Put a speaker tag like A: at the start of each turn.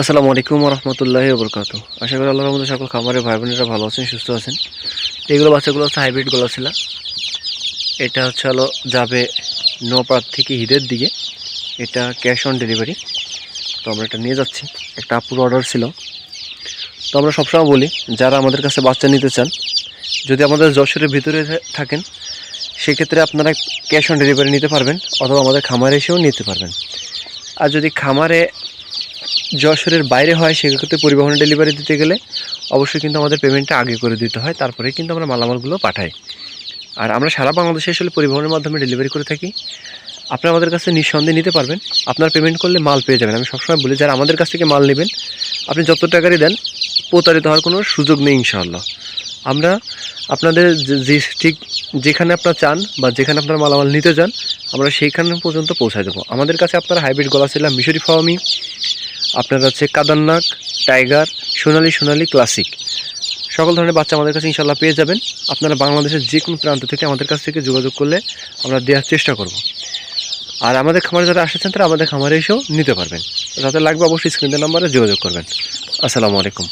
A: আসসালামু আলাইকুম রহমতুল্লাহি বরকাত আশা করি আল্লাহর মধ্যে সকল খামারে ভাই বোনেরা ভালো আছেন, সুস্থ আছেন। এইগুলো বাচ্চাগুলো হচ্ছে হাইব্রিড গলা ছিল এটা হচ্ছে হলো যাবে নপাড় থেকে হিদের দিকে। এটা ক্যাশ অন ডেলিভারি তো আমরা এটা নিয়ে যাচ্ছি। একটা আপুর অর্ডার ছিল। তো আমরা সবসময় বলি, যারা আমাদের কাছে বাচ্চা নিতে চান, যদি আমাদের যশোরের ভিতরে থাকেন, সেক্ষেত্রে আপনারা ক্যাশ অন ডেলিভারি নিতে পারবেন, অথবা আমাদের খামারে এসেও নিতে পারবেন। আর যদি খামারে যশোরের বাইরে হয়, সেক্ষেত্রে পরিবহনে ডেলিভারি দিতে গেলে অবশ্যই কিন্তু আমাদের পেমেন্টটা আগে করে দিতে হয় তারপরে কিন্তু আমরা মালামালগুলো পাঠাই। আর আমরা সারা বাংলাদেশে আসলে পরিবহনের মাধ্যমে ডেলিভারি করে থাকি। আপনি আমাদের কাছে নিঃসন্দেহে নিতে পারবেন। আপনার পেমেন্ট করলে মাল পেয়ে যাবেন। আমি সবসময় বলি, যারা আমাদের কাছ থেকে মাল নেবেন, আপনি যত টাকারই দেন, প্রতারিত হওয়ার কোনো সুযোগ নেই, ইনশাআল্লাহ। আমরা আপনাদের যে- ঠিক যেখানে আপনার চান বা যেখানে আপনার মালামাল নিতে চান আমরা সেইখানে পর্যন্ত পৌঁছায় দেবো। আমাদের কাছে আপনার হাইব্রিড গলা ছিলাম, মিশরি ফাওয়ামি আপনার আছে কাদারনাক টাইগার, সোনালি সোনালি ক্লাসিক। সকল ধরনের বাচ্চা আমাদের কাছে ইনশাল্লাহ পেয়ে যাবেন। আপনারা বাংলাদেশের যে কোনো প্রান্ত থেকে আমাদের কাছ থেকে যোগাযোগ করলে আমরা দেওয়ার চেষ্টা করব। আর আমাদের খামারে যারা আসেছেন, তারা আমাদের খামারে এসেও নিতে পারবেন। যাতে লাগবে অবশ্যই স্ক্রিনের নাম্বারে যোগাযোগ করবেন। আসসালামু আলাইকুম।